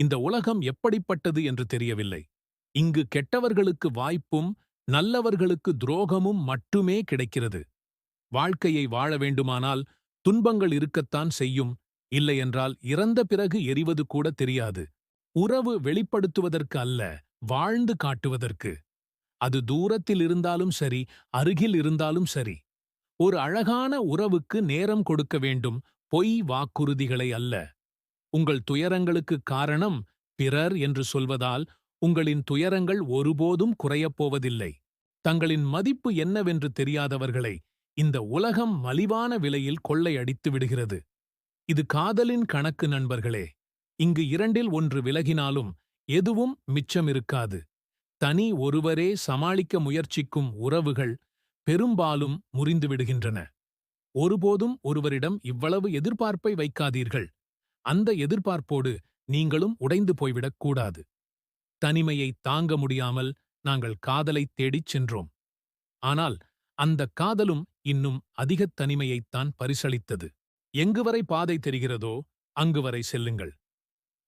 இந்த உலகம் எப்படிப்பட்டது என்று தெரியவில்லை. இங்கு கெட்டவர்களுக்கு வாய்ப்பும் நல்லவர்களுக்கு துரோகமும் மட்டுமே கிடைக்கிறது. வாழ்க்கையை வாழ வேண்டுமானால் துன்பங்கள் இருக்கத்தான் செய்யும். இல்லையென்றால் இறந்த பிறகு எரிவது கூட தெரியாது. உறவு வெளிப்படுத்துவதற்கு அல்ல வாழ்ந்து காட்டுவதற்கு. அது தூரத்தில் இருந்தாலும் சரி அருகில் இருந்தாலும் சரி. ஒரு அழகான உறவுக்கு நேரம் கொடுக்க வேண்டும் பொய் வாக்குறுதிகளை அல்ல. உங்கள் துயரங்களுக்கு காரணம் பிறர் என்று சொல்வதால் உங்களின் துயரங்கள் ஒருபோதும் குறையப்போவதில்லை தங்களின் மதிப்பு என்னவென்று தெரியாதவர்களை இந்த உலகம் மலிவான விலையில் கொள்ளையடித்து விடுகிறது. இது காதலின் கணக்கு நண்பர்களே. இங்கு இரண்டில் ஒன்று விலகினாலும் எதுவும் மிச்சமிருக்காது தனி ஒருவரே சமாளிக்க முயற்சிக்கும் உறவுகள் பெரும்பாலும் முறிந்துவிடுகின்றன ஒருபோதும் ஒருவரிடம் இவ்வளவு எதிர்பார்ப்பை வைக்காதீர்கள். அந்த எதிர்பார்ப்போடு நீங்களும் உடைந்து போய்விடக் கூடாது. தனிமையை தாங்க முடியாமல் நாங்கள் காதலைத் தேடிச் சென்றோம். ஆனால் அந்த காதலும் இன்னும் அதிகத் தனிமையைத்தான் பரிசளித்தது. எங்கு வரை பாதை தெரிகிறதோ அங்கு வரை செல்லுங்கள்.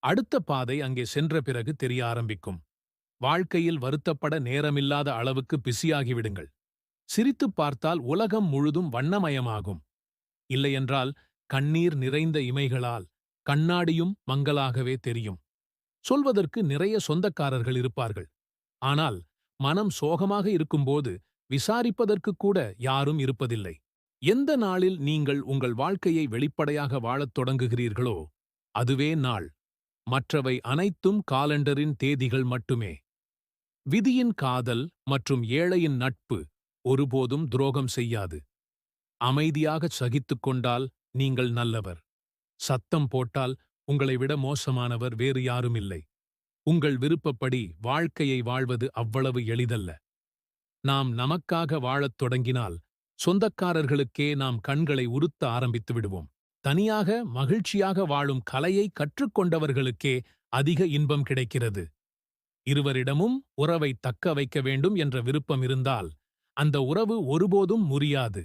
அடுத்த பாதை அங்கே சென்ற பிறகு தெரிய ஆரம்பிக்கும். வாழ்க்கையில் வருத்தப்பட நேரமில்லாத அளவுக்கு பிஸியாகிவிடுங்கள் சிரித்துப் பார்த்தால் உலகம் முழுதும் வண்ணமயமாகும். இல்லையென்றால் கண்ணீர் நிறைந்த இமைகளால் கண்ணாடியும் மங்கலாகவே தெரியும். சொல்வதற்கு நிறைய சொந்தக்காரர்கள் இருப்பார்கள். ஆனால் மனம் சோகமாக இருக்கும்போது விசாரிப்பதற்கு கூட யாரும் இருப்பதில்லை. எந்த நாளில் நீங்கள் உங்கள் வாழ்க்கையை வெளிப்படையாக வாழத் தொடங்குகிறீர்களோ அதுவே நாள். மற்றவை அனைத்தும் காலண்டரின் தேதிகள் மட்டுமே. விதியின் காதல் மற்றும் ஏழையின் நட்பு ஒருபோதும் துரோகம் செய்யாது. அமைதியாகச் சகித்துக் கொண்டால் நீங்கள் நல்லவர். சத்தம் போட்டால் உங்களை விட மோசமானவர் வேறு யாரும் இல்லை. உங்கள் விருப்பப்படி வாழ்க்கையை வாழ்வது அவ்வளவு எளிதல்ல. நாம் நமக்காக வாழத் தொடங்கினால் சொந்தக்காரர்களுக்கே நாம் கண்களை உறுத்த ஆரம்பித்து விடுவோம். தனியாக மகிழ்ச்சியாக வாழும் கலையை கற்றுக்கொண்டவர்களுக்கே அதிக இன்பம் கிடைக்கிறது. இருவரிடமும் உறவை தக்க வைக்க வேண்டும் என்ற விருப்பம் இருந்தால் அந்த உறவு ஒருபோதும் முறியாது.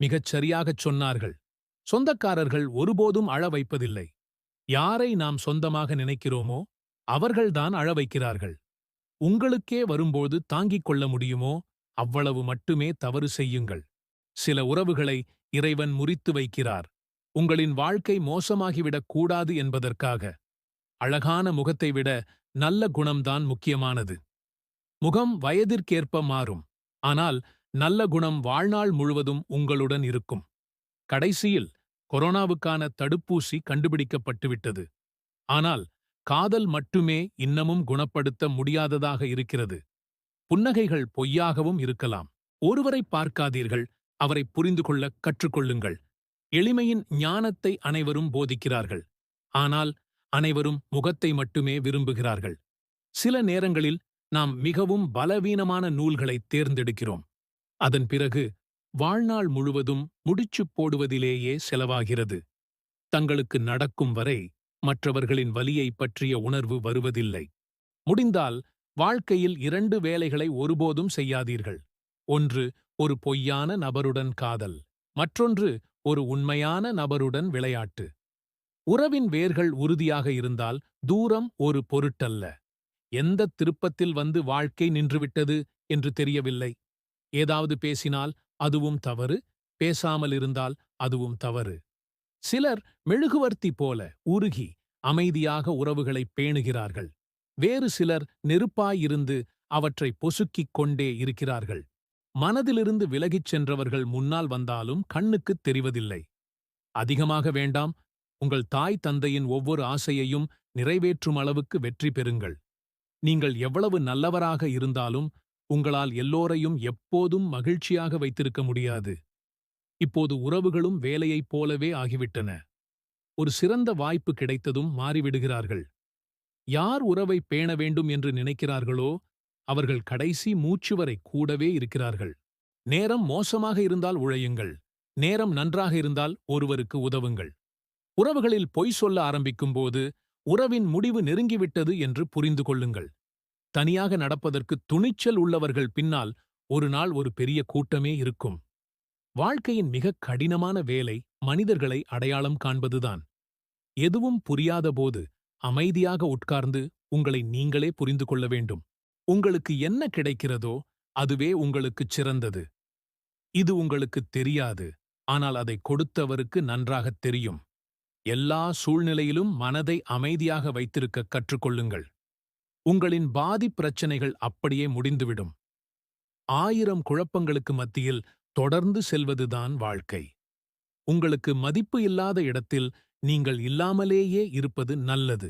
மிகச் சரியாகச் சொன்னார்கள் சொந்தக்காரர்கள் ஒருபோதும் அழ வைப்பதில்லை. யாரை நாம் சொந்தமாக நினைக்கிறோமோ அவர்கள்தான் அழ வைக்கிறார்கள். உங்களுக்கே வரும்போது தாங்கிக் கொள்ள முடியுமோ அவ்வளவு மட்டுமே தவறு செய்யுங்கள். சில உறவுகளை இறைவன் முறித்து வைக்கிறார். உங்களின் வாழ்க்கை மோசமாகிவிடக் கூடாது என்பதற்காக. அழகான முகத்தை விட நல்ல குணம்தான் முக்கியமானது. முகம் வயதிற்கேற்ப மாறும். ஆனால் நல்ல குணம் வாழ்நாள் முழுவதும் உங்களுடன் இருக்கும். கடைசியில் கொரோனாவுக்கான தடுப்பூசி கண்டுபிடிக்கப்பட்டுவிட்டது. ஆனால் காதல் மட்டுமே இன்னமும் குணப்படுத்த முடியாததாக இருக்கிறது. புன்னகைகள் பொய்யாகவும் இருக்கலாம். ஒருவரை பார்க்காதீர்கள் அவரை புரிந்து கொள்ள கற்றுக்கொள்ளுங்கள். எளிமையின் ஞானத்தை அனைவரும் போதிக்கிறார்கள். ஆனால் அனைவரும் முகத்தை மட்டுமே விரும்புகிறார்கள். சில நேரங்களில் நாம் மிகவும் பலவீனமான நூல்களை தேர்ந்தெடுக்கிறோம். அதன் பிறகு வாழ்நாள் முழுவதும் முடிச்சுப் போடுவதிலேயே செலவாகிறது. தங்களுக்கு நடக்கும் வரை மற்றவர்களின் வலியை பற்றிய உணர்வு வருவதில்லை. முடிந்தால் வாழ்க்கையில் இரண்டு வேலைகளை ஒருபோதும் செய்யாதீர்கள். ஒன்று ஒரு பொய்யான நபருடன் காதல். மற்றொன்று ஒரு உண்மையான நபருடன் விளையாட்டு. உறவின் வேர்கள் உறுதியாக இருந்தால் தூரம் ஒரு பொருட்டல்ல. எந்த திருப்பத்தில் வந்து வாழ்க்கை நின்றுவிட்டது என்று தெரியவில்லை. ஏதாவது பேசினால் அதுவும் தவறு பேசாமல் இருந்தால் அதுவும் தவறு. சிலர் மெழுகுவர்த்தி போல உருகி அமைதியாக உறவுகளை பேணுகிறார்கள். வேறு சிலர் நெருப்பாயிருந்து அவற்றை பொசுக்கிக் கொண்டே இருக்கிறார்கள். மனதிலிருந்து விலகிச் சென்றவர்கள் முன்னால் வந்தாலும் கண்ணுக்குத் தெரிவதில்லை. அதிகமாக வேண்டாம் உங்கள் தாய் தந்தையின் ஒவ்வொரு ஆசையையும் நிறைவேற்றும் அளவுக்கு வெற்றி பெறுங்கள். நீங்கள் எவ்வளவு நல்லவராக இருந்தாலும் உங்களால் எல்லோரையும் எப்போதும் மகிழ்ச்சியாக வைத்திருக்க முடியாது. இப்போது உறவுகளும் வேலையைப் போலவே ஆகிவிட்டன. ஒரு சிறந்த வாய்ப்பு கிடைத்ததும் மாறிவிடுகிறார்கள். யார் உறவை பேண வேண்டும் என்று நினைக்கிறார்களோ அவர்கள் கடைசி மூச்சு வரை கூடவே இருக்கிறார்கள். நேரம் மோசமாக இருந்தால் உழையுங்கள். நேரம் நன்றாக இருந்தால் ஒருவருக்கு உதவுங்கள். உறவுகளில் பொய் சொல்ல ஆரம்பிக்கும்போது உறவின் முடிவு நெருங்கிவிட்டது என்று புரிந்து கொள்ளுங்கள். தனியாக நடப்பதற்கு துணிச்சல் உள்ளவர்கள் பின்னால் ஒரு நாள் ஒரு பெரிய கூட்டமே இருக்கும். வாழ்க்கையின் மிகக் கடினமான வேலை மனிதர்களை அடையாளம் காண்பதுதான். எதுவும் புரியாதபோது அமைதியாக உட்கார்ந்து உங்களை நீங்களே புரிந்து கொள்ள வேண்டும். உங்களுக்கு என்ன கிடைக்கிறதோ அதுவே உங்களுக்குச் சிறந்தது. இது உங்களுக்குத் தெரியாது ஆனால் அதை கொடுத்தவருக்கு நன்றாகத் தெரியும். எல்லா சூழ்நிலையிலும் மனதை அமைதியாக வைத்திருக்க கற்றுக்கொள்ளுங்கள். உங்களின் பாதி பிரச்சனைகள் அப்படியே முடிந்துவிடும். ஆயிரம் குழப்பங்களுக்கு மத்தியில் தொடர்ந்து செல்வதுதான் வாழ்க்கை. உங்களுக்கு மதிப்பு இல்லாத இடத்தில் நீங்கள் இல்லாமலேயே இருப்பது நல்லது.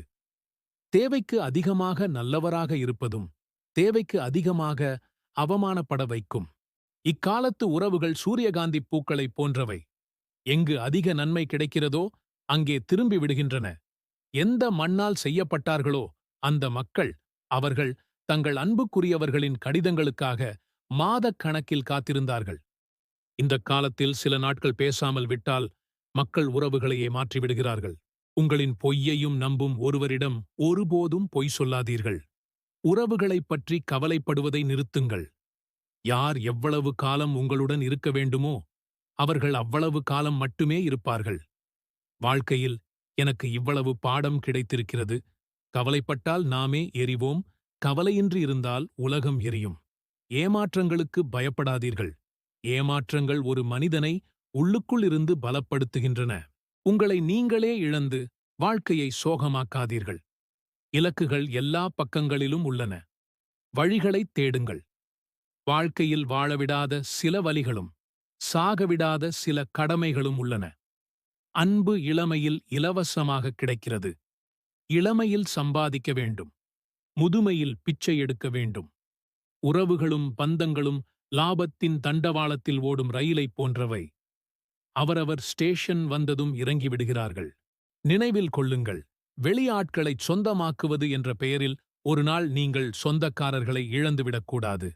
தேவைக்கு அதிகமாக நல்லவராக இருப்பதும் தேவைக்கு அதிகமாக அவமானப்பட வைக்கும். இக்காலத்து உறவுகள் சூரியகாந்தி பூக்களைப் போன்றவை. எங்கு அதிக நன்மை கிடைக்கிறதோ அங்கே திரும்பி விடுகின்றன. எந்த மண்ணால் செய்யப்பட்டார்களோ அந்த மக்கள் அவர்கள் தங்கள் அன்புக்குரியவர்களின் கடிதங்களுக்காக மாதக் கணக்கில் காத்திருந்தார்கள். இந்தக் காலத்தில் சில நாட்கள் பேசாமல் விட்டால் மக்கள் உறவுகளையே மாற்றிவிடுகிறார்கள். உங்களின் பொய்யையும் நம்பும் ஒருவரிடம் ஒருபோதும் பொய் சொல்லாதீர்கள். உறவுகளைப் பற்றி கவலைப்படுவதை நிறுத்துங்கள். யார் எவ்வளவு காலம் உங்களுடன் இருக்க வேண்டுமோ அவர்கள் அவ்வளவு காலம் மட்டுமே இருப்பார்கள். வாழ்க்கையில் எனக்கு இவ்வளவு பாடம் கிடைத்திருக்கிறது. கவலைப்பட்டால் நாமே எரிவோம் கவலையின்றி இருந்தால் உலகம் எரியும். ஏமாற்றங்களுக்கு பயப்படாதீர்கள். ஏமாற்றங்கள் ஒரு மனிதனை உள்ளுக்குள் இருந்து பலப்படுத்துகின்றன. உங்களை நீங்களே இழந்து வாழ்க்கையை சோகமாக்காதீர்கள். இலக்குகள் எல்லா பக்கங்களிலும் உள்ளன. வழிகளைத் தேடுங்கள். வாழ்க்கையில் வாழவிடாத சில வலிகளும் சாகவிடாத சில கடமைகளும் உள்ளன. அன்பு இளமையில் இலவசமாக கிடைக்கிறது. இளமையில் சம்பாதிக்க வேண்டும். முதுமையில் பிச்சை எடுக்க வேண்டும். உறவுகளும் பந்தங்களும் லாபத்தின் தண்டவாளத்தில் ஓடும் ரயிலைப் போன்றவை. அவரவர் ஸ்டேஷன் வந்ததும் இறங்கிவிடுகிறார்கள் நினைவில் கொள்ளுங்கள் வெளியாட்களைச் சொந்தமாக்குவது என்ற பெயரில் ஒருநாள் நீங்கள் சொந்தக்காரர்களை இழந்துவிடக்கூடாது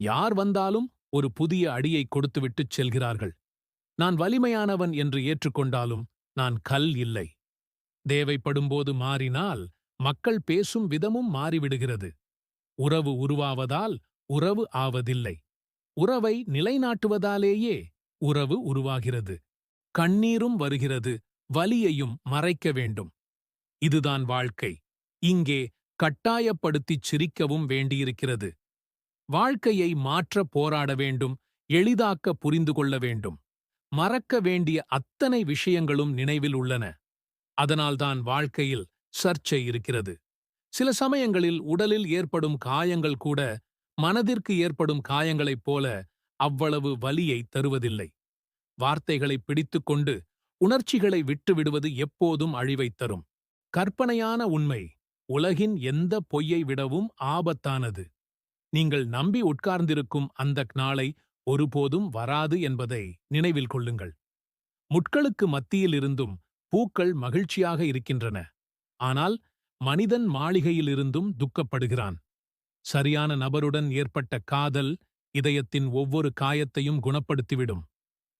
யார் வந்தாலும் ஒரு புதிய அடியை கொடுத்துவிட்டுச் செல்கிறார்கள். நான் வலிமையானவன் என்று ஏற்றுக்கொண்டாலும் நான் கல் இல்லை. தேவைப்படும்போது மாறினால் மக்கள் பேசும் விதமும் மாறிவிடுகிறது. உறவு உருவாவதால் உறவு ஆவதில்லை. உறவை நிலைநாட்டுவதாலேயே உறவு உருவாகிறது. கண்ணீரும் வருகிறது வலியையும் மறைக்க வேண்டும். இதுதான் வாழ்க்கை. இங்கே கட்டாயப்படுத்திச் சிரிக்கவும் வேண்டியிருக்கிறது. வாழ்க்கையை மாற்ற போராட வேண்டும் எளிதாக்க புரிந்து கொள்ள வேண்டும். மறக்க வேண்டிய அத்தனை விஷயங்களும் நினைவில் உள்ளன. அதனால்தான் வாழ்க்கையில் சர்ச்சை இருக்கிறது. சில சமயங்களில் உடலில் ஏற்படும் காயங்கள் கூட மனதிற்கு ஏற்படும் காயங்களைப் போல அவ்வளவு வலியை தருவதில்லை. வார்த்தைகளை பிடித்துக்கொண்டு உணர்ச்சிகளை விட்டுவிடுவது எப்போதும் அழிவைத் தரும். கற்பனையான உண்மை உலகின் எந்த பொய்யை விடவும் ஆபத்தானது. நீங்கள் நம்பி உட்கார்ந்திருக்கும் அந்த நாளை ஒருபோதும் வராது என்பதை நினைவில் கொள்ளுங்கள். முட்களுக்கு மத்தியிலிருந்தும் பூக்கள் மகிழ்ச்சியாக இருக்கின்றன. ஆனால் மனிதன் மாளிகையிலிருந்தும் துக்கப்படுகிறான். சரியான நபருடன் ஏற்பட்ட காதல் இதயத்தின் ஒவ்வொரு காயத்தையும் குணப்படுத்திவிடும்.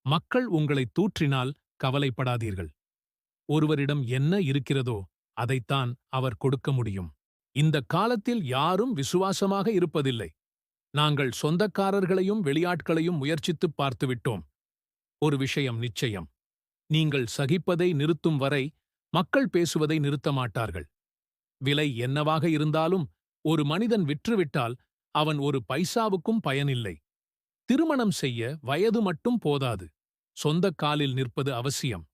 மக்கள் உங்களை தூற்றினால் கவலைப்படாதீர்கள். ஒருவரிடம் என்ன இருக்கிறதோ அதைத்தான் அவர் கொடுக்க முடியும். இந்த காலத்தில் யாரும் விசுவாசமாக இருப்பதில்லை. நாங்கள் சொந்தக்காரர்களையும் வெளியாட்களையும் முயற்சித்துப் பார்த்துவிட்டோம். ஒரு விஷயம் நிச்சயம். நீங்கள் சகிப்பதை நிறுத்தும் வரை மக்கள் பேசுவதை நிறுத்த மாட்டார்கள். விலை என்னவாக இருந்தாலும் ஒரு மனிதன் விற்றுவிட்டால் அவன் ஒரு பைசாவுக்கும் பயனில்லை. திருமணம் செய்ய வயது மட்டும் போதாது. சொந்த காலில் நிற்பது அவசியம்.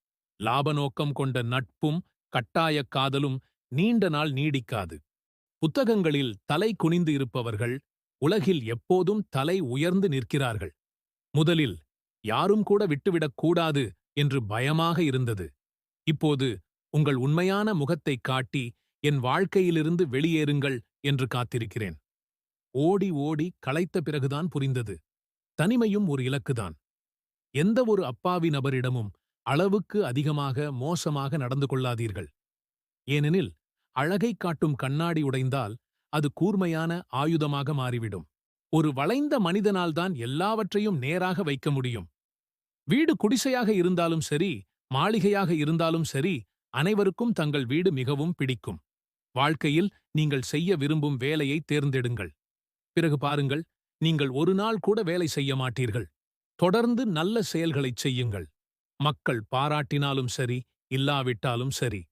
லாப நோக்கம் கொண்ட நட்பும் கட்டாயக் காதலும் நீண்ட நாள் நீடிக்காது. புத்தகங்களில் தலை குனிந்து இருப்பவர்கள் உலகில் எப்போதும் தலை உயர்ந்து நிற்கிறார்கள். முதலில் யாரும் கூட விட்டுவிடக் கூடாது என்று பயமாக இருந்தது. இப்போது உங்கள் உண்மையான முகத்தைக் காட்டி என் வாழ்க்கையிலிருந்து வெளியேறுங்கள் என்று காத்திருக்கிறேன். ஓடி ஓடி களைத்த பிறகுதான் புரிந்தது. தனிமையும் ஒரு இலக்குதான். எந்த ஒரு அப்பாவி நபரிடமும் அளவுக்கு அதிகமாக மோசமாக நடந்து கொள்ளாதீர்கள். ஏனெனில் அழகைக் காட்டும் கண்ணாடி உடைந்தால் அது கூர்மையான ஆயுதமாக மாறிவிடும். ஒரு வளைந்த மனிதனால்தான் எல்லாவற்றையும் நேராக வைக்க முடியும். வீடு குடிசையாக இருந்தாலும் சரி மாளிகையாக இருந்தாலும் சரி அனைவருக்கும் தங்கள் வீடு மிகவும் பிடிக்கும். வாழ்க்கையில் நீங்கள் செய்ய விரும்பும் வேலையை தேர்ந்தெடுங்கள். பிறகு பாருங்கள் நீங்கள் ஒரு நாள் கூட வேலை செய்ய மாட்டீர்கள். தொடர்ந்து நல்ல செயல்களைச் செய்யுங்கள். மக்கள் பாராட்டினாலும் சரி இல்லாவிட்டாலும் சரி.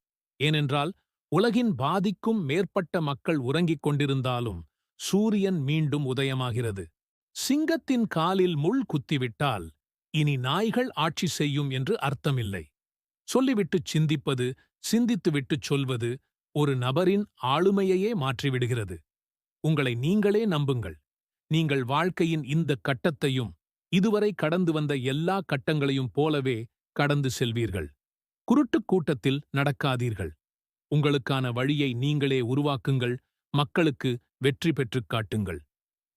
ஏனென்றால் உலகின் பாதிக்கும் மேற்பட்ட மக்கள் உறங்கிக் கொண்டிருந்தாலும் சூரியன் மீண்டும் உதயமாகிறது. சிங்கத்தின் காலில் முள் குத்திவிட்டால் இனி நாய்கள் ஆட்சி செய்யும் என்று அர்த்தமில்லை. சொல்லிவிட்டுச் சிந்திப்பது சிந்தித்துவிட்டுச் சொல்வது ஒரு நபரின் ஆளுமையையே மாற்றிவிடுகிறது. உங்களை நீங்களே நம்புங்கள். நீங்கள் வாழ்க்கையின் இந்த கட்டத்தையும் இதுவரை கடந்து வந்த எல்லா கட்டங்களையும் போலவே கடந்து செல்வீர்கள். குருட்டுக் கூட்டத்தில் நடக்காதீர்கள். உங்களுக்கான வழியை நீங்களே உருவாக்குங்கள். மக்களுக்கு வெற்றி பெற்றுக் காட்டுங்கள்.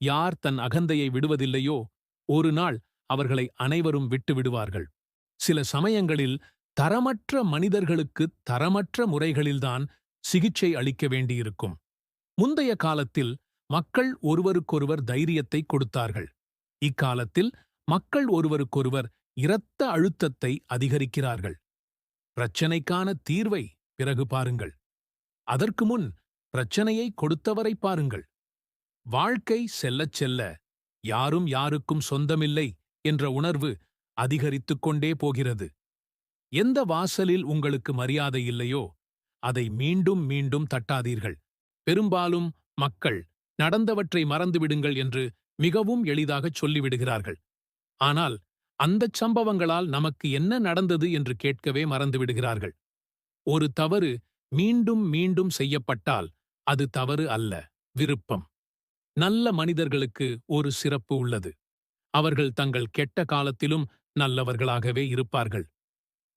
யார் தன் அகந்தையை விடுவதில்லையோ ஒரு நாள் அவர்களை அனைவரும் விட்டுவிடுவார்கள் சில சமயங்களில் தரமற்ற மனிதர்களுக்கு தரமற்ற முறைகளில்தான் சிகிச்சை அளிக்க வேண்டியிருக்கும். முந்தைய காலத்தில் மக்கள் ஒருவருக்கொருவர் தைரியத்தை கொடுத்தார்கள். இக்காலத்தில் மக்கள் ஒருவருக்கொருவர் இரத்த அழுத்தத்தை அதிகரிக்கிறார்கள். பிரச்சனைக்கான தீர்வை பிறகு பாருங்கள். அதற்கு முன் பிரச்சனையை கொடுத்தவரை பாருங்கள். வாழ்க்கை செல்லச் செல்ல யாரும் யாருக்கும் சொந்தமில்லை. என்ற உணர்வு அதிகரித்துக் கொண்டே போகிறது. எந்த வாசலில் உங்களுக்கு மரியாதை இல்லையோ அதை மீண்டும் மீண்டும் தட்டாதீர்கள். பெரும்பாலும் மக்கள் நடந்தவற்றை மறந்துவிடுங்கள் என்று மிகவும் எளிதாகச் சொல்லிவிடுகிறார்கள். ஆனால் அந்தச் சம்பவங்களால் நமக்கு என்ன நடந்தது என்று கேட்கவே மறந்துவிடுகிறார்கள். ஒரு தவறு மீண்டும் மீண்டும் செய்யப்பட்டால் அது தவறு அல்ல விருப்பம். நல்ல மனிதர்களுக்கு ஒரு சிறப்பு உள்ளது. அவர்கள் தங்கள் கெட்ட காலத்திலும் நல்லவர்களாகவே இருப்பார்கள்.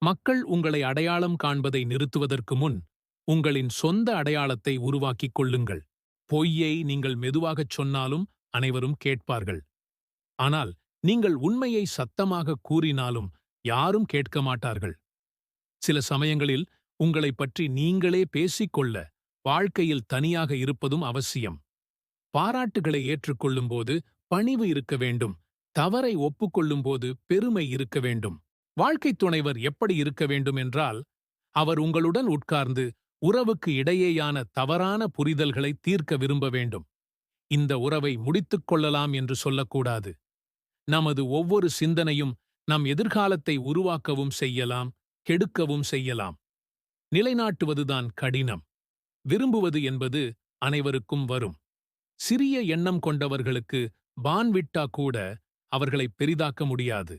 மக்கள் உங்களை அடையாளம் காண்பதை நிறுத்துவதற்கு முன் உங்களின் சொந்த அடையாளத்தை உருவாக்கிக் கொள்ளுங்கள். பொய்யை நீங்கள் மெதுவாகச் சொன்னாலும் அனைவரும் கேட்பார்கள். ஆனால் நீங்கள் உண்மையை சத்தமாக கூறினாலும் யாரும் கேட்க மாட்டார்கள். சில சமயங்களில் உங்களைப் பற்றி நீங்களே பேசிக்கொள்ள வாழ்க்கையில் தனியாக இருப்பதும் அவசியம். பாராட்டுகளை ஏற்றுக்கொள்ளும்போது பணிவு இருக்க வேண்டும். தவறை ஒப்புக்கொள்ளும்போது பெருமை இருக்க வேண்டும். வாழ்க்கைத் துணைவர் எப்படி இருக்க வேண்டும் என்றால் அவர் உங்களுடன் உட்கார்ந்து உறவுக்கு இடையேயான தவறான புரிதல்களை தீர்க்க விரும்ப வேண்டும். இந்த உறவை முடித்துக் கொள்ளலாம் என்று சொல்லக்கூடாது. நமது ஒவ்வொரு சிந்தனையும் நம் எதிர்காலத்தை உருவாக்கவும் செய்யலாம் கெடுக்கவும் செய்யலாம். நிலைநாட்டுவதுதான் கடினம். விரும்புவது என்பது அனைவருக்கும் வரும். சிறிய எண்ணம் கொண்டவர்களுக்கு பான்விட்டா கூட அவர்களை பெரிதாக்க முடியாது.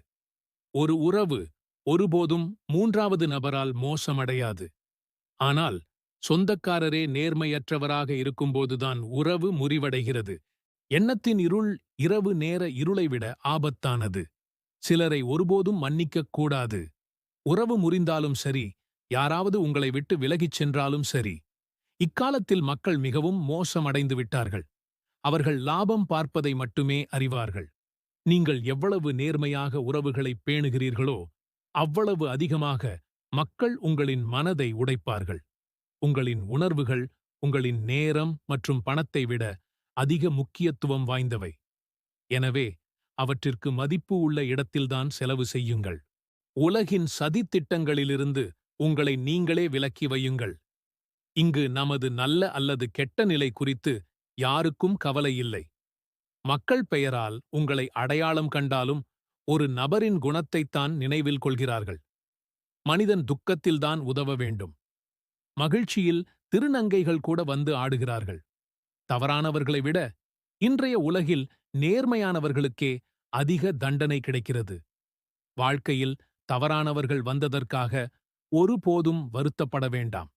ஒரு உறவு ஒருபோதும் மூன்றாவது நபரால் மோசமடையாது. ஆனால் சொந்தக்காரரே நேர்மையற்றவராக இருக்கும்போதுதான் உறவு முறிவடைகிறது. எண்ணத்தின் இருள் இரவு நேர இருளை விட ஆபத்தானது. சிலரை ஒருபோதும் மன்னிக்கக் கூடாது. உறவு முறிந்தாலும் சரி யாராவது உங்களை விட்டு விலகிச் சென்றாலும் சரி. இக்காலத்தில் மக்கள் மிகவும் மோசமடைந்து விட்டார்கள். அவர்கள் லாபம் பார்ப்பதை மட்டுமே அறிவார்கள். நீங்கள் எவ்வளவு நேர்மையாக உறவுகளை பேணுகிறீர்களோ அவ்வளவு அதிகமாக மக்கள் உங்களின் மனதை உடைப்பார்கள். உங்களின் உணர்வுகள் உங்களின் நேரம் மற்றும் பணத்தை விட அதிக முக்கியத்துவம் வாய்ந்தவை. எனவே அவற்றிற்கு மதிப்பு உள்ள இடத்தில்தான் செலவு செய்யுங்கள். உலகின் சதித்திட்டங்களிலிருந்து உங்களை நீங்களே விலக்கி வையுங்கள். இங்கு நமது நல்ல அல்லது கெட்ட நிலை குறித்து யாருக்கும் கவலை இல்லை. மக்கள் பெயரால் உங்களை அடையாளம் கண்டாலும் ஒரு நபரின் குணத்தைத்தான் நினைவில் கொள்கிறார்கள். மனிதன் துக்கத்தில்தான் உதவ வேண்டும். மகிழ்ச்சியில் திருநங்கைகள் கூட வந்து ஆடுகிறார்கள். தவறானவர்களை விட இன்றைய உலகில் நேர்மையானவர்களுக்கே அதிக தண்டனை கிடைக்கிறது. வாழ்க்கையில் தவறானவர்கள் வந்ததற்காக ஒருபோதும் வருத்தப்பட வேண்டாம்.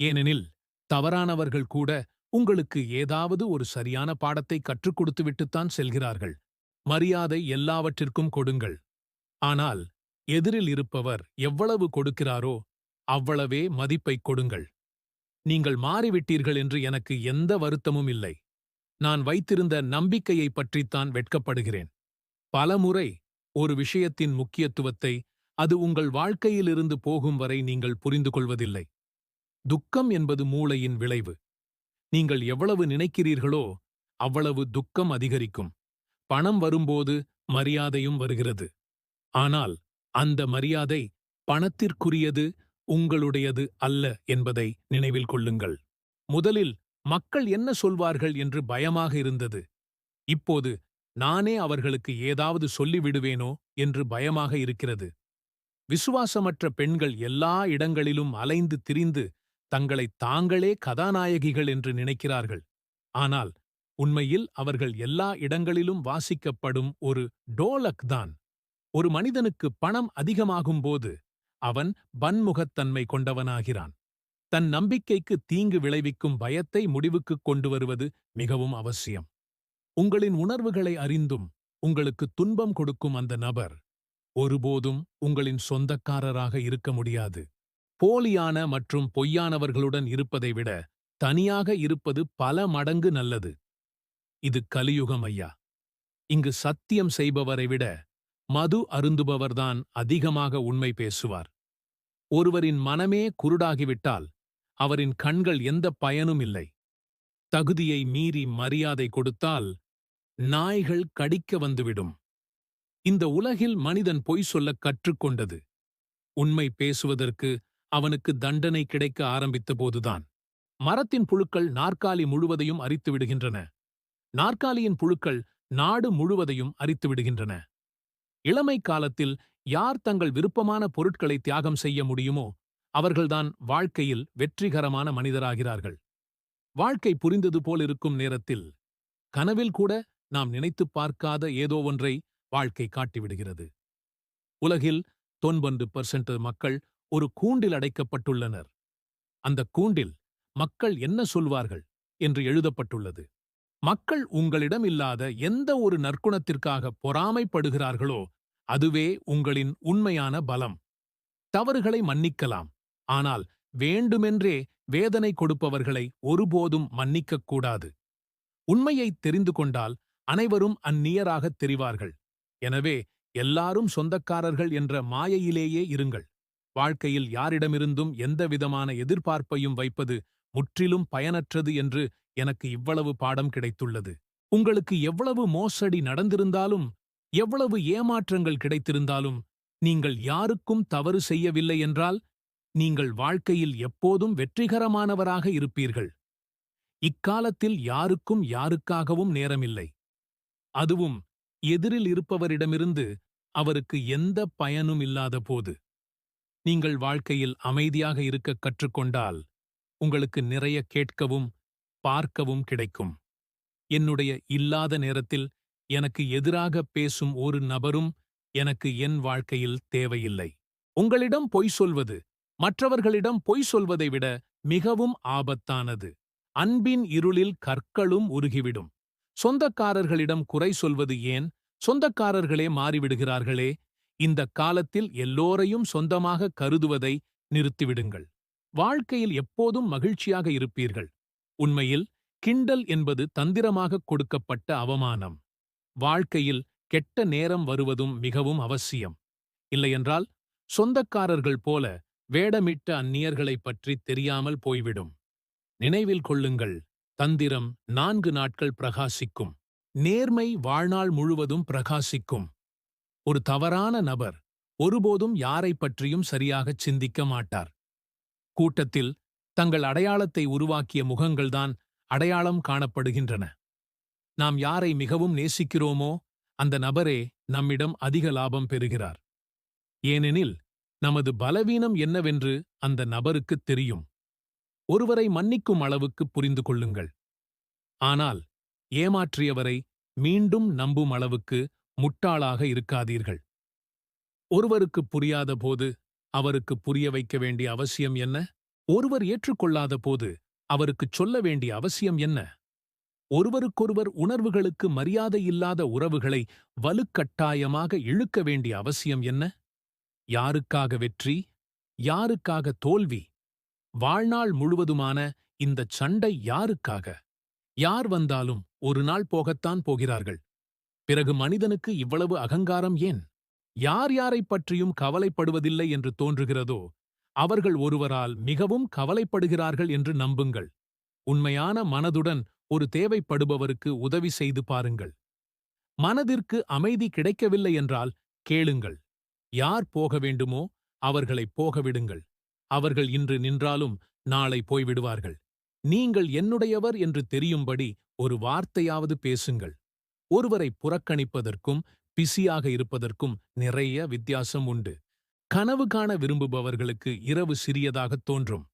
ஏனெனில் தவறானவர்கள் கூட உங்களுக்கு ஏதாவது ஒரு சரியான பாடத்தை கற்றுக் கொடுத்துவிட்டுத்தான் செல்கிறார்கள். மரியாதை எல்லாவற்றிற்கும் கொடுங்கள். ஆனால் எதிரில் இருப்பவர் எவ்வளவு கொடுக்கிறாரோ அவ்வளவே மதிப்பைக் கொடுங்கள். நீங்கள் மாறிவிட்டீர்கள் என்று எனக்கு எந்த வருத்தமும் இல்லை. நான் வைத்திருந்த நம்பிக்கையை பற்றித்தான் வெட்கப்படுகிறேன். பலமுறை ஒரு விஷயத்தின் முக்கியத்துவத்தை அது உங்கள் வாழ்க்கையிலிருந்து போகும் வரை நீங்கள் புரிந்து கொள்வதில்லை துக்கம் என்பது மூளையின் விளைவு. நீங்கள் எவ்வளவு நினைக்கிறீர்களோ அவ்வளவு துக்கம் அதிகரிக்கும். பணம் வரும்போது மரியாதையும் வருகிறது. ஆனால் அந்த மரியாதை பணத்திற்குரியது உங்களுடையது அல்ல என்பதை நினைவில் கொள்ளுங்கள். முதலில் மக்கள் என்ன சொல்வார்கள் என்று பயமாக இருந்தது. இப்போது நானே அவர்களுக்கு ஏதாவது சொல்லிவிடுவேனோ என்று பயமாக இருக்கிறது. விசுவாசமற்ற பெண்கள் எல்லா இடங்களிலும் அலைந்து திரிந்து தங்களை தாங்களே கதாநாயகிகள் என்று நினைக்கிறார்கள். ஆனால் உண்மையில் அவர்கள் எல்லா இடங்களிலும் வாசிக்கப்படும் ஒரு டோலக் தான். ஒரு மனிதனுக்கு பணம் அதிகமாகும்போது அவன் பன்முகத்தன்மை கொண்டவனாகிறான். தன் நம்பிக்கைக்கு தீங்கு விளைவிக்கும் பயத்தை முடிவுக்குக் கொண்டு வருவது மிகவும் அவசியம். உங்களின் உணர்வுகளை அறிந்தும் உங்களுக்கு துன்பம் கொடுக்கும் அந்த நபர் ஒருபோதும் உங்களின் சொந்தக்காரராக இருக்க முடியாது. போலியான மற்றும் பொய்யானவர்களுடன் இருப்பதை விட தனியாக இருப்பது பல மடங்கு நல்லது. இது கலியுகம் ஐயா. இங்கு சத்தியம் செய்பவரை விட மது அருந்துபவர்தான் அதிகமாக உண்மை பேசுவார். ஒருவரின் மனமே குருடாகிவிட்டால் அவரின் கண்கள் எந்த பயனும் இல்லை. தகுதியை மீறி மரியாதை கொடுத்தால் நாய்கள் கடிக்க வந்துவிடும். இந்த உலகில் மனிதன் பொய் சொல்லக் கற்றுக்கொண்டது உண்மை பேசுவதற்கு அவனுக்கு தண்டனை கிடைக்க ஆரம்பித்தபோதுதான். மரத்தின் புழுக்கள் நாற்காலி முழுவதையும் அரித்து விடுகின்றன நாற்காலியின் புழுக்கள் நாடு முழுவதையும் அரித்து விடுகின்றன இளமை காலத்தில் யார் தங்கள் விருப்பமான பொருட்களை தியாகம் செய்ய முடியுமோ அவர்கள்தான் வாழ்க்கையில் வெற்றிகரமான மனிதராகிறார்கள். வாழ்க்கை புரிந்தது போலிருக்கும் நேரத்தில் கனவில் கூட நாம் நினைத்துப் பார்க்காத ஏதோ ஒன்றை வாழ்க்கை காட்டிவிடுகிறது. உலகில் தொன்பன்று பர்சன்ட் மக்கள் ஒரு கூண்டில் அடைக்கப்பட்டுள்ளனர். அந்த கூண்டில் மக்கள் என்ன சொல்வார்கள் என்று எழுதப்பட்டுள்ளது. மக்கள் உங்களிடம் இல்லாத எந்த ஒரு நற்குணத்திற்காக பொறாமைப்படுகிறார்களோ அதுவே உங்களின் உண்மையான பலம். தவறுகளை மன்னிக்கலாம். ஆனால் வேண்டுமென்றே வேதனை கொடுப்பவர்களை ஒருபோதும் மன்னிக்கக் கூடாது. உண்மையை தெரிந்து கொண்டால் அனைவரும் அந்நியராகத் தெரிவார்கள். எனவே எல்லாரும் சொந்தக்காரர்கள் என்ற மாயையிலேயே இருங்கள். வாழ்க்கையில் யாரிடமிருந்தும் எந்தவிதமான எதிர்பார்ப்பையும் வைப்பது முற்றிலும் பயனற்றது என்று எனக்கு இவ்வளவு பாடம் கிடைத்துள்ளது. உங்களுக்கு எவ்வளவு மோசடி நடந்திருந்தாலும் எவ்வளவு ஏமாற்றங்கள் கிடைத்திருந்தாலும் நீங்கள் யாருக்கும் தவறு செய்யவில்லை என்றால் நீங்கள் வாழ்க்கையில் எப்போதும் வெற்றிகரமானவராக இருப்பீர்கள். இக்காலத்தில் யாருக்கும் யாருக்காகவும் நேரமில்லை. அதுவும் எதிரில் இருப்பவரிடமிருந்து அவருக்கு எந்த பயனும் இல்லாத போது. நீங்கள் வாழ்க்கையில் அமைதியாக இருக்கக் கற்றுக்கொண்டால் உங்களுக்கு நிறைய கேட்கவும் பார்க்கவும் கிடைக்கும். என்னுடைய இல்லாத நேரத்தில் எனக்கு எதிராக பேசும் ஒரு நபரும் எனக்கு என் வாழ்க்கையில் தேவையில்லை. உங்களிடம் பொய் சொல்வது மற்றவர்களிடம் பொய் சொல்வதை விட மிகவும் ஆபத்தானது. அன்பின் இருளில் கற்களும் உருகிவிடும். சொந்தக்காரர்களிடம் குறை சொல்வது ஏன்? சொந்தக்காரர்களே மாறிவிடுகிறார்களே இந்த காலத்தில் எல்லோரையும் சொந்தமாக கருதுவதை நிறுத்திவிடுங்கள். வாழ்க்கையில் எப்போதும் மகிழ்ச்சியாக இருப்பீர்கள். உண்மையில் கிண்டல் என்பது தந்திரமாக கொடுக்கப்பட்ட அவமானம். வாழ்க்கையில் கெட்ட நேரம் வருவதும் மிகவும் அவசியம். இல்லையென்றால் சொந்தக்காரர்கள் போல வேடமிட்ட அந்நியர்களைப் பற்றி தெரியாமல் போய்விடும். நினைவில் கொள்ளுங்கள் தந்திரம் நான்கு நாட்கள் பிரகாசிக்கும். நேர்மை வாழ்நாள் முழுவதும் பிரகாசிக்கும். ஒரு தவறான நபர் ஒருபோதும் யாரை பற்றியும் சரியாகச் சிந்திக்க மாட்டார். கூட்டத்தில் தங்கள் அடையாளத்தை உருவாக்கிய முகங்கள்தான் அடையாளம் காணப்படுகின்றன. நாம் யாரை மிகவும் நேசிக்கிறோமோ அந்த நபரே நம்மிடம் அதிக லாபம் பெறுகிறார். ஏனெனில் நமது பலவீனம் என்னவென்று அந்த நபருக்குத் தெரியும். ஒருவரை மன்னிக்கும் அளவுக்கு புரிந்து கொள்ளுங்கள். ஆனால் ஏமாற்றியவரை மீண்டும் நம்பும் அளவுக்கு முட்டாளாக இருக்காதீர்கள். ஒருவருக்கு புரியாத போது அவருக்கு புரிய வைக்க வேண்டிய அவசியம் என்ன? ஒருவர் ஏற்றுக்கொள்ளாத போது அவருக்குச் சொல்ல வேண்டிய அவசியம் என்ன? ஒருவருக்கொருவர் உணர்வுகளுக்கு மரியாதை இல்லாத உறவுகளை வலுக்கட்டாயமாக இழுக்க வேண்டிய அவசியம் என்ன? யாருக்காக வெற்றி? யாருக்காக தோல்வி? வாழ்நாள் முழுவதுமான இந்தச் சண்டை யாருக்காக? யார் வந்தாலும் ஒரு நாள் போகத்தான் போகிறார்கள். பிறகு மனிதனுக்கு இவ்வளவு அகங்காரம் ஏன்? யார் யாரைப் பற்றியும் கவலைப்படுவதில்லை என்று தோன்றுகிறதோ அவர்கள் ஒருவரால் மிகவும் கவலைப்படுகிறார்கள் என்று நம்புங்கள். உண்மையான மனதுடன் ஒரு தேவைப்படுபவருக்கு உதவி செய்து பாருங்கள். மனதிற்கு அமைதி கிடைக்கவில்லை என்றால் கேளுங்கள். யார் போக வேண்டுமோ அவர்களை போகவிடுங்கள் அவர்கள் இன்று நின்றாலும் நாளை போய்விடுவார்கள். நீங்கள் என்னுடையவர் என்று தெரியும்படி ஒரு வார்த்தையாவது பேசுங்கள். ஒருவரை புறக்கணிப்பதற்கும் பிஸியாக இருப்பதற்கும் நிறைய வித்தியாசம் உண்டு. கனவு காண விரும்புபவர்களுக்கு இரவு சிறியதாகத் தோன்றும்.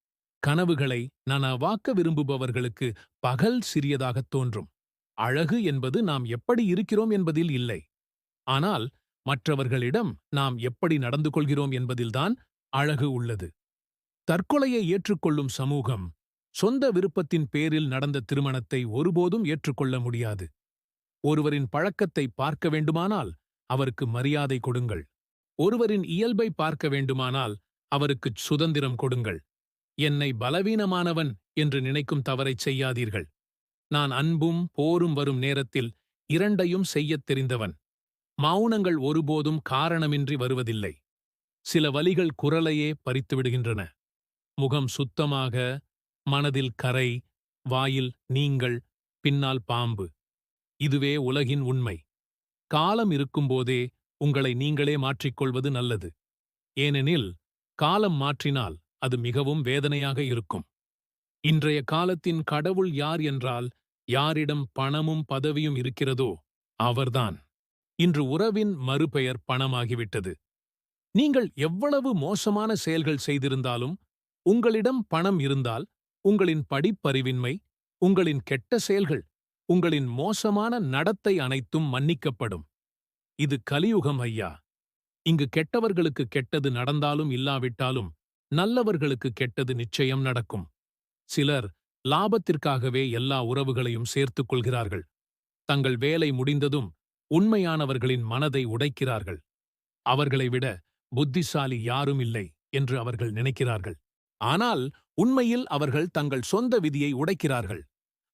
கனவுகளை நனவாக்க விரும்புபவர்களுக்கு பகல் சிறியதாகத் தோன்றும். அழகு என்பது நாம் எப்படி இருக்கிறோம் என்பதில் இல்லை. ஆனால் மற்றவர்களிடம் நாம் எப்படி நடந்து கொள்கிறோம் என்பதில்தான் அழகு உள்ளது. தற்கொலையை ஏற்றுக்கொள்ளும் சமூகம் சொந்த விருப்பத்தின் பேரில் நடந்த திருமணத்தை ஒருபோதும் ஏற்றுக்கொள்ள முடியாது. ஒருவரின் பழக்கத்தை பார்க்க வேண்டுமானால் அவருக்கு மரியாதை கொடுங்கள். ஒருவரின் இயல்பை பார்க்க வேண்டுமானால் அவருக்குச் சுதந்திரம் கொடுங்கள். என்னை பலவீனமானவன் என்று நினைக்கும் தவறைச் செய்யாதீர்கள். நான் அன்பும் போரும் வரும் நேரத்தில் இரண்டையும் செய்யத் தெரிந்தவன். மௌனங்கள் ஒருபோதும் காரணமின்றி வருவதில்லை. சில வலிகள் குரலையே பறித்துவிடுகின்றன முகம் சுத்தமாக மனதில் கரை வாயில் நீங்கள் பின்னால் பாம்பு. இதுவே உலகின் உண்மை. காலம் இருக்கும்போதே உங்களை நீங்களே மாற்றிக்கொள்வது நல்லது. ஏனெனில் காலம் மாற்றினால் அது மிகவும் வேதனையாக இருக்கும். இன்றைய காலத்தின் கடவுள் யார் என்றால் யாரிடம் பணமும் பதவியும் இருக்கிறதோ அவர்தான். இன்று உறவின் மறுபெயர் பணமாகிவிட்டது. நீங்கள் எவ்வளவு மோசமான செயல்கள் செய்திருந்தாலும் உங்களிடம் பணம் இருந்தால் உங்களின் படிப்பறிவின்மை உங்களின் கெட்ட செயல்கள் உங்களின் மோசமான நடத்தை அனைத்தும் மன்னிக்கப்படும். இது கலியுகம் ஐயா. இங்கு கெட்டவர்களுக்கு கெட்டது நடந்தாலும் இல்லாவிட்டாலும் நல்லவர்களுக்கு கெட்டது நிச்சயம் நடக்கும். சிலர் லாபத்திற்காகவே எல்லா உறவுகளையும் சேர்த்துக் கொள்கிறார்கள். தங்கள் வேலை முடிந்ததும் உண்மையானவர்களின் மனதை உடைக்கிறார்கள். அவர்களை விட புத்திசாலி யாரும் இல்லை என்று அவர்கள் நினைக்கிறார்கள். ஆனால் உண்மையில் அவர்கள் தங்கள் சொந்த விதியை உடைக்கிறார்கள்.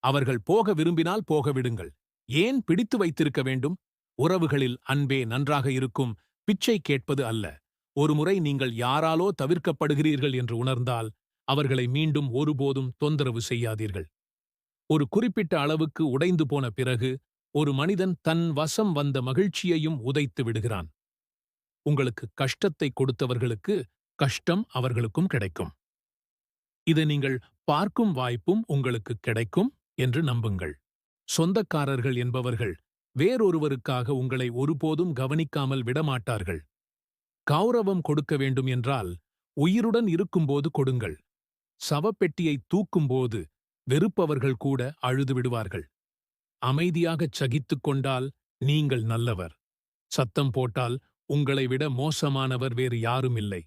அவர்கள் போக விரும்பினால் போக விடுங்கள். ஏன் பிடித்து வைத்திருக்க வேண்டும்? உறவுகளில் அன்பே நன்றாக இருக்கும் பிச்சை கேட்பது அல்ல. ஒருமுறை நீங்கள் யாராலோ தவிர்க்கப்படுகிறீர்கள் என்று உணர்ந்தால் அவர்களை மீண்டும் ஒருபோதும் தொந்தரவு செய்யாதீர்கள். ஒரு குறிப்பிட்ட அளவுக்கு உடைந்து போன பிறகு ஒரு மனிதன் தன் வசம் வந்த மகிழ்ச்சியையும் உதைத்து விடுகிறான். உங்களுக்கு கஷ்டத்தை கொடுத்தவர்களுக்கு கஷ்டம் அவர்களுக்கும் கிடைக்கும். இதை நீங்கள் பார்க்கும் வாய்ப்பும் உங்களுக்கு கிடைக்கும். என்று நம்புங்கள். சொந்தக்காரர்கள் என்பவர்கள் வேறொருவருக்காக உங்களை ஒருபோதும் கவனிக்காமல் விடமாட்டார்கள். கௌரவம் கொடுக்க வேண்டும் என்றால் உயிருடன் இருக்கும்போது கொடுங்கள். சவப்பெட்டியை தூக்கும்போது வெறுப்பவர்கள் கூட அழுது விடுவார்கள். அமைதியாகச் சகித்துக் கொண்டால் நீங்கள் நல்லவர். சத்தம் போட்டால் உங்களை விட மோசமானவர் வேறு யாரும் இல்லை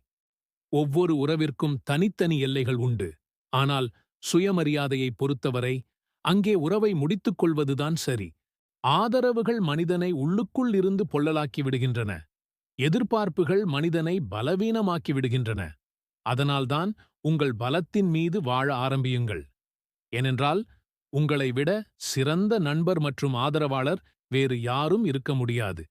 ஒவ்வொரு உறவிற்கும் தனித்தனி எல்லைகள் உண்டு. ஆனால் சுயமரியாதையை பொறுத்தவரை அங்கே உறவை முடித்துக் கொள்வதுதான் சரி. ஆதரவுகள் மனிதனை உள்ளுக்குள் இருந்து பொள்ளலாக்கி விடுகின்றன. எதிர்பார்ப்புகள் மனிதனை பலவீனமாக்கி விடுகின்றன. அதனால்தான் உங்கள் பலத்தின் மீது வாழ ஆரம்பியுங்கள். ஏனென்றால் உங்களை விட சிறந்த நண்பர் மற்றும் ஆதரவாளர் வேறு யாரும் இருக்க முடியாது.